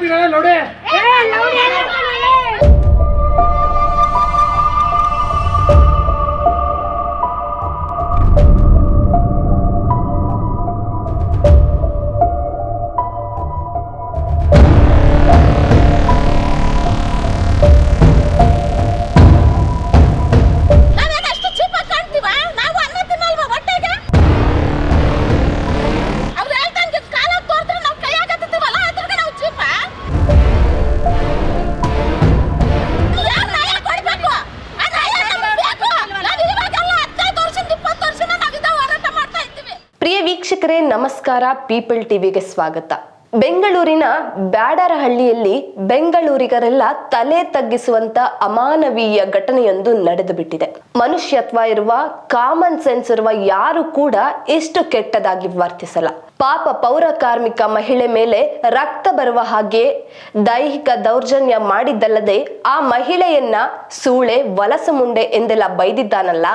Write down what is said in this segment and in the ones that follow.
ತಗೋತೀರಾ ನೋಡಿ ನಮಸ್ಕಾರ, ಪೀಪಲ್ ಟಿವಿಗೆ ಸ್ವಾಗತ. ಬೆಂಗಳೂರಿನ ಬ್ಯಾಡರಹಳ್ಳಿಯಲ್ಲಿ ಬೆಂಗಳೂರಿಗರೆಲ್ಲ ತಲೆ ತಗ್ಗಿಸುವಂತ ಅಮಾನವೀಯ ಘಟನೆಯೊಂದು ನಡೆದು ಬಿಟ್ಟಿದೆ ಮನುಷ್ಯತ್ವ ಇರುವ ಕಾಮನ್ ಸೆನ್ಸ್ ಇರುವ ಯಾರು ಕೂಡ ಇಷ್ಟು ಕೆಟ್ಟದಾಗಿ ವರ್ತಿಸಲ್ಲ. ಪಾಪ ಪೌರ ಕಾರ್ಮಿಕ ಮಹಿಳೆ ಮೇಲೆ ರಕ್ತ ಬರುವ ಹಾಗೆ ದೈಹಿಕ ದೌರ್ಜನ್ಯ ಮಾಡಿದ್ದಲ್ಲದೆ ಆ ಮಹಿಳೆಯನ್ನ ಸೂಳೆ, ವಲಸು ಮುಂಡೆ ಎಂದೆಲ್ಲ ಬೈದಿದ್ದಾನಲ್ಲ,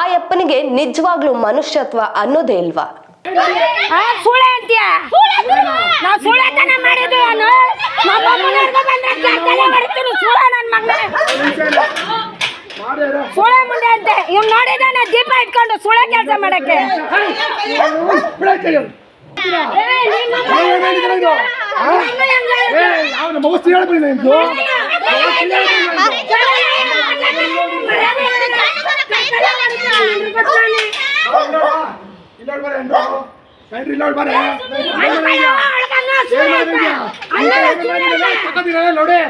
ಆ ಯಪ್ಪನಿಗೆ ನಿಜವಾಗ್ಲೂ ಮನುಷ್ಯತ್ವ ಅನ್ನೋದೇ ಇಲ್ವಾ? ಸುಳ್ಳೆ ಅಂತೀಯ ನಾವು ಸುಳ್ಳೆತನ ಮಾಡಿದ್ವಿ ನಾನು ನಮ್ಮ ಮನೆಯವ್ರಿಗೆ ಬಂದ್ರೆ ತಲೆ ಹೊಡಿತೀನಿ ಸುಳ್ಳ ನನ್ನ ಮಗನ ಸುಳೆ ಸುಳ್ಳೆ ಮುಂದೆ ಅಂತೆ ಇವ್ನು ನೋಡಿದಾನೆ ದೀಪ ಇಟ್ಕೊಂಡು ಸುಳ್ಳೆ ಕೆಲಸ ಮಾಡಕ್ಕೆ ಮಗಸ್ತಿ ಹೇಳ್ಬಿಡಿ ನಿಮ್ದು ಇಲ್ಲ ಬರ ಕೈಡ್ರಿ ಇಲ್ಲ ಬರ್ರಿ ತಗೋತೀರಾ ನೋಡಿ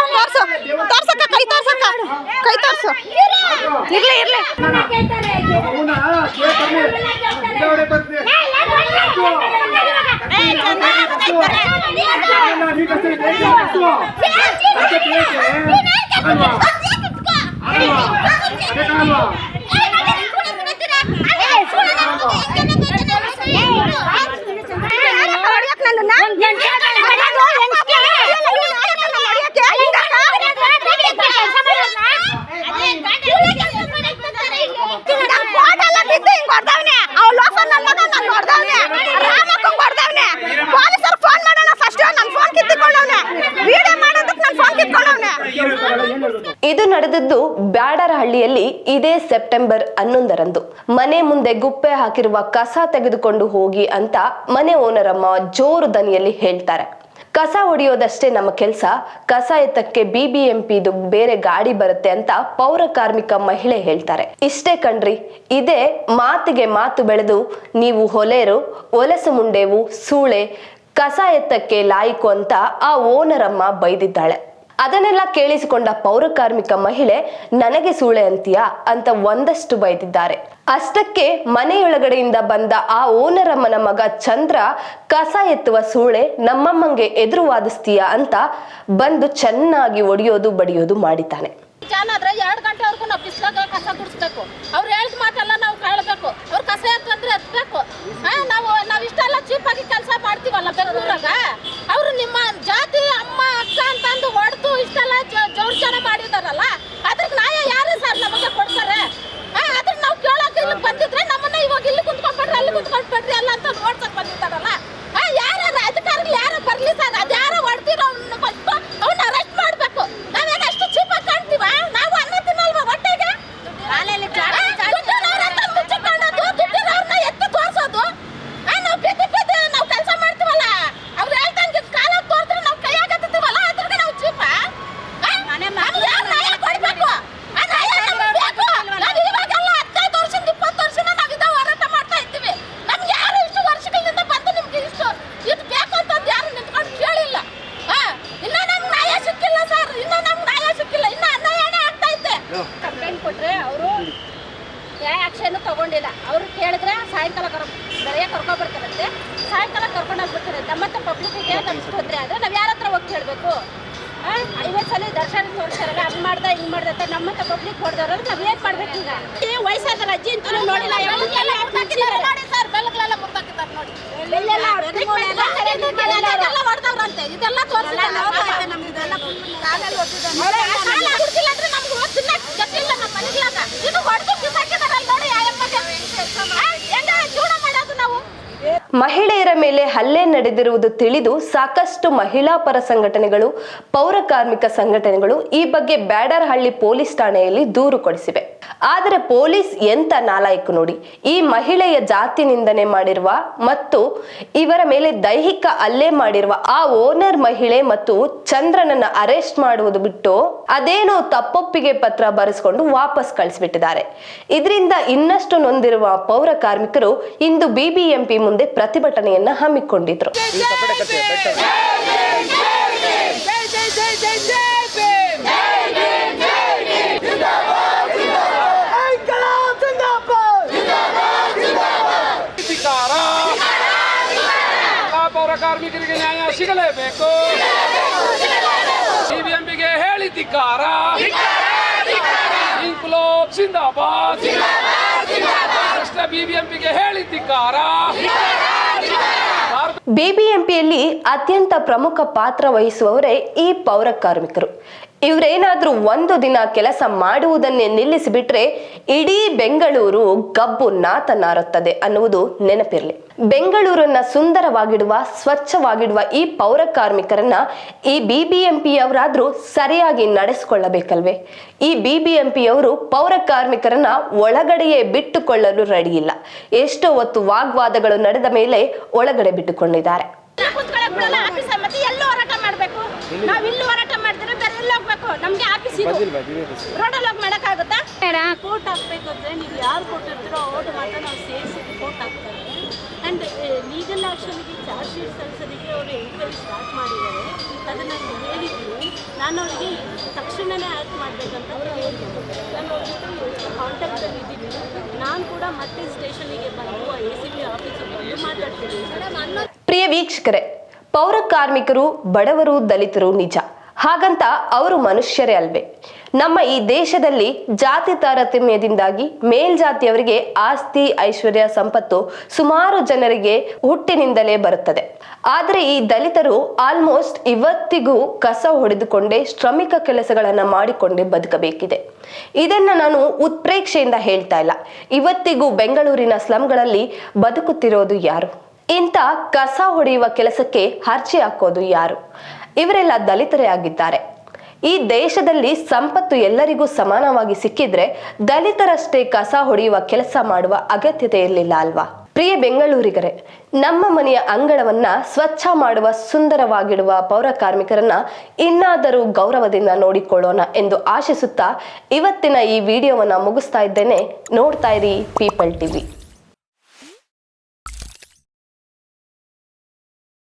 ತೋರ್ಸು ತೋರ್ಸಕ್ಕ ಕೈ ತೋರ್ಸಕ್ಕ ಕೈ ತೋರ್ಸು ಇರ್ಲಿ ಇರ್ಲಿ ಅವನ ಇದು ಬ್ಯಾಡರಹಳ್ಳಿಯಲ್ಲಿ ಇದೇ ಸೆಪ್ಟೆಂಬರ್ ಹನ್ನೊಂದರಂದು. ಮನೆ ಮುಂದೆ ಗುಪ್ಪೆ ಹಾಕಿರುವ ಕಸ ತೆಗೆದುಕೊಂಡು ಹೋಗಿ ಅಂತ ಮನೆ ಓನರಮ್ಮ ಜೋರು ದನಿಯಲ್ಲಿ ಹೇಳ್ತಾರೆ. ಕಸ ಹೊಡೆಯೋದಷ್ಟೇ ನಮ್ಮ ಕೆಲಸ, ಕಸ ಎತ್ತಕ್ಕೆ ಬಿಬಿಎಂಪಿದು ಬೇರೆ ಗಾಡಿ ಬರುತ್ತೆ ಅಂತ ಪೌರ ಕಾರ್ಮಿಕ ಮಹಿಳೆ ಹೇಳ್ತಾರೆ. ಇಷ್ಟೇ ಕಣ್ರಿ, ಇದೇ ಮಾತಿಗೆ ಮಾತು ಬೆಳೆದು ನೀವು ಹೊಲೆರು ಒಲಸು ಮುಂಡೆವು, ಸೂಳೆ, ಕಸ ಎತ್ತಕ್ಕೆ ಲಾಯಿಕು ಅಂತ ಆ ಓನರಮ್ಮ ಬೈದಿದ್ದಾಳೆ. ಅದನ್ನೆಲ್ಲ ಕೇಳಿಸಿಕೊಂಡ ಪೌರ ಕಾರ್ಮಿಕ ಮಹಿಳೆ, ನನಗೆ ಸೂಳೆ ಅಂತೀಯಾ? ಅಂತ ಒಂದಷ್ಟು ಬೈದಿದ್ದಾರೆ. ಅಷ್ಟಕ್ಕೆ ಮನೆಯೊಳಗಡೆಯಿಂದ ಬಂದ ಆ ಓನರಮ್ಮನ ಮಗ ಚಂದ್ರ, ಕಸ ಎತ್ತುವ ಸೂಳೆ ನಮ್ಮಮ್ಮಂಗೆ ಎದುರು ವಾದಿಸ್ತೀಯಾ ಅಂತ ಬಂದು ಚೆನ್ನಾಗಿ ಒಡೆಯೋದು, ಬಡಿಯೋದು ಮಾಡಿದ್ದಾನೆ. ಎರಡು ಗಂಟೆವರೆಗೂ ನಾವು ಕಸ ಗುಡಿಸ್ಬೇಕು. ಅವ್ರು ಹೇಳಿದ ಮಾತೆಲ್ಲ ನಾವು ನಮ್ಗೆ ತೊಂದರೆ ಆದರೆ ನಾವು ಯಾರ ಹತ್ರ ಹೋಗಿ ಕೇಳಬೇಕು? ಐವತ್ತು ಸಲ ದರ್ಶನ ತೋರಿಸ್ತಾರಲ್ಲ ಅದು ಮಾಡ್ದ ಹಿಂಗ್ ಮಾಡ್ದ ಅಂತ ಹತ್ರ ಪಬ್ಲಿಕ್ ಹೊಡೆದವ್ರು ನಾವು ಏನ್ ಮಾಡ್ಬೇಕು ಈಗ? ಈ ವಯಸ್ಸಾದ ಅಜ್ಜಿ ಅಂತೂ ನೋಡಿಲ್ಲ. ನೋಡಿ ಸರ್ ಬೆಲ್ಲಗಳೆಲ್ಲ ಮುರ್ದಾಕಿದ್ದಾರೆ ನೋಡಿ. ಮೇಲೆ ಹಲ್ಲೆ ನಡೆದಿರುವುದು ತಿಳಿದು ಸಾಕಷ್ಟು ಮಹಿಳಾ ಪರ ಸಂಘಟನೆಗಳು, ಪೌರ ಕಾರ್ಮಿಕ ಸಂಘಟನೆಗಳು ಈ ಬಗ್ಗೆ ಬ್ಯಾಡರ್ಹಳ್ಳಿ ಪೊಲೀಸ್ ಠಾಣೆಯಲ್ಲಿ ದೂರು ಕೊಡಿಸಿವೆ. ಆದರೆ ಪೊಲೀಸ್ ಎಂತ ನಾಲಾಯಕು ನೋಡಿ, ಈ ಮಹಿಳೆಯ ಜಾತಿ ನಿಂದನೆ ಮಾಡಿರುವ ಮತ್ತು ಇವರ ಮೇಲೆ ದೈಹಿಕ ಹಲ್ಲೆ ಮಾಡಿರುವ ಆ ಓನರ್ ಮಹಿಳೆ ಮತ್ತು ಚಂದ್ರನನ್ನ ಅರೆಸ್ಟ್ ಮಾಡುವುದು ಬಿಟ್ಟು ಅದೇನೋ ತಪ್ಪೊಪ್ಪಿಗೆ ಪತ್ರ ಬರೆಸ್ಕೊಂಡು ವಾಪಸ್ ಕಳಿಸಿಬಿಟ್ಟಿದ್ದಾರೆ. ಇದರಿಂದ ಇನ್ನಷ್ಟು ನೊಂದಿರುವ ಪೌರ ಕಾರ್ಮಿಕರು ಇಂದು ಬಿಬಿಎಂಪಿ ಮುಂದೆ ಪ್ರತಿಭಟನೆಯನ್ನ ಹಮ್ಮಿಕೊಂಡಿದ್ರು ಕಾರ್ಮಿಕರಿಗೆ ನ್ಯಾಯ ಸಿಗಲೇಬೇಕು. ಬಿಬಿಎಂಪಿಗೆ ಹೇಳಿ ಧಿಕ್ಕಾರ. ಇನ್ಕ್ಲೋಬ್ ಜಿಂದಾಬಾದ್ ಕೃಷ್ಣ ಬಿಬಿಎಂಪಿಗೆ ಹೇಳಿ ಧಿಕ್ಕಾರ. ಬಿಬಿಎಂಪಿಯಲ್ಲಿ ಅತ್ಯಂತ ಪ್ರಮುಖ ಪಾತ್ರ ವಹಿಸುವವರೇ ಈ ಪೌರ ಕಾರ್ಮಿಕರು. ಇವರೇನಾದ್ರೂ ಒಂದು ದಿನ ಕೆಲಸ ಮಾಡುವುದನ್ನೇ ನಿಲ್ಲಿಸಿಬಿಟ್ರೆ ಇಡೀ ಬೆಂಗಳೂರು ಗಬ್ಬು ನಾತನಾರುತ್ತದೆ ಅನ್ನುವುದು ನೆನಪಿರಲಿ. ಬೆಂಗಳೂರನ್ನ ಸುಂದರವಾಗಿಡುವ ಸ್ವಚ್ಛವಾಗಿಡುವ ಈ ಪೌರ ಕಾರ್ಮಿಕರನ್ನ ಈ ಬಿಬಿಎಂಪಿಯವರಾದ್ರೂ ಸರಿಯಾಗಿ ನಡೆಸಿಕೊಳ್ಳಬೇಕಲ್ವೇ ಈ ಬಿಬಿಎಂಪಿಯವರು ಪೌರ ಕಾರ್ಮಿಕರನ್ನ ಒಳಗಡೆಯೇ ಬಿಟ್ಟುಕೊಳ್ಳಲು ರೆಡಿ ಇಲ್ಲ ಎಷ್ಟೋ ಹೊತ್ತು ವಾಗ್ವಾದಗಳು ನಡೆದ ಮೇಲೆ ಒಳಗಡೆ ಬಿಟ್ಟುಕೊಂಡಿದ್ದಾರೆ ಆ್ಯಂಡ್ ಲೀಗಲ್ ಆ್ಯಕ್ಷನ್ಗೆ ಚಾರ್ಜ್ ಶೀಟ್ ಸಲ್ಲಿಸೋದಕ್ಕೆ ಅವರು ಎಂಕ್ವೈರಿ ಸ್ಟಾರ್ಟ್ ಮಾಡಿದ್ದಾರೆ. ಅದನ್ನು ನಾನು ಹೇಳಿದ್ದೀನಿ ನಾನು ಅವರಿಗೆ ತಕ್ಷಣವೇ ಆ್ಯಕ್ಟ್ ಮಾಡಬೇಕಂತ ಹೇಳಿದ್ದೀನಿ ನಾನು ಅವ್ರ ಜೊತೆ ಕಾಂಟ್ಯಾಕ್ಟಲ್ಲಿ ಇದ್ದೀನಿ. ನಾನು ಕೂಡ ಮತ್ತೆ ಸ್ಟೇಷನಿಗೆ ಬಂದು ಎ ಸಿ ಪಿ ಆಫೀಸಿಗೆ ಬಂದು ಮಾತಾಡ್ತೀನಿ. ಪ್ರಿಯ ವೀಕ್ಷಕರೇ, ಪೌರ ಕಾರ್ಮಿಕರು, ಬಡವರು, ದಲಿತರು ನಿಜ. ಹಾಗಂತ ಅವರು ಮನುಷ್ಯರೇ ಅಲ್ವೇ. ನಮ್ಮ ಈ ದೇಶದಲ್ಲಿ ಜಾತಿ ತಾರತಮ್ಯದಿಂದಾಗಿ ಮೇಲ್ಜಾತಿಯವರಿಗೆ ಆಸ್ತಿ ಐಶ್ವರ್ಯ ಸಂಪತ್ತು ಸುಮಾರು ಜನರಿಗೆ ಹುಟ್ಟಿನಿಂದಲೇ ಬರುತ್ತದೆ. ಆದರೆ ಈ ದಲಿತರು ಆಲ್ಮೋಸ್ಟ್ ಇವತ್ತಿಗೂ ಕಸ ಹೊಡೆದುಕೊಂಡೇ ಶ್ರಮಿಕ ಕೆಲಸಗಳನ್ನು ಮಾಡಿಕೊಂಡೇ ಬದುಕಬೇಕಿದೆ. ಇದನ್ನ ನಾನು ಉತ್ಪ್ರೇಕ್ಷೆಯಿಂದ ಹೇಳ್ತಾ ಇಲ್ಲ. ಇವತ್ತಿಗೂ ಬೆಂಗಳೂರಿನ ಸ್ಲಂಗಳಲ್ಲಿ ಬದುಕುತ್ತಿರೋದು ಯಾರು? ಇಂಥ ಕಸ ಹೊಡೆಯುವ ಕೆಲಸಕ್ಕೆ ಅರ್ಜಿ ಹಾಕೋದು ಯಾರು? ಇವರೆಲ್ಲ ದಲಿತರೇ ಆಗಿದ್ದಾರೆ. ಈ ದೇಶದಲ್ಲಿ ಸಂಪತ್ತು ಎಲ್ಲರಿಗೂ ಸಮಾನವಾಗಿ ಸಿಕ್ಕಿದ್ರೆ ದಲಿತರಷ್ಟೇ ಕಸ ಹೊಡೆಯುವ ಕೆಲಸ ಮಾಡುವ ಅಗತ್ಯತೆ ಇರಲಿಲ್ಲ ಅಲ್ವಾ? ಪ್ರಿಯ ಬೆಂಗಳೂರಿಗರೇ, ನಮ್ಮ ಮನೆಯ ಅಂಗಳವನ್ನ ಸ್ವಚ್ಛ ಮಾಡುವ ಸುಂದರವಾಗಿಡುವ ಪೌರ ಕಾರ್ಮಿಕರನ್ನ ಇನ್ನಾದರೂ ಗೌರವದಿಂದ ನೋಡಿಕೊಳ್ಳೋಣ ಎಂದು ಆಶಿಸುತ್ತಾ ಇವತ್ತಿನ ಈ ವಿಡಿಯೋವನ್ನ ಮುಗಿಸ್ತಾ ಇದ್ದೇನೆ. ನೋಡ್ತಾ ಇರಿ ಪೀಪಲ್ ಟಿವಿ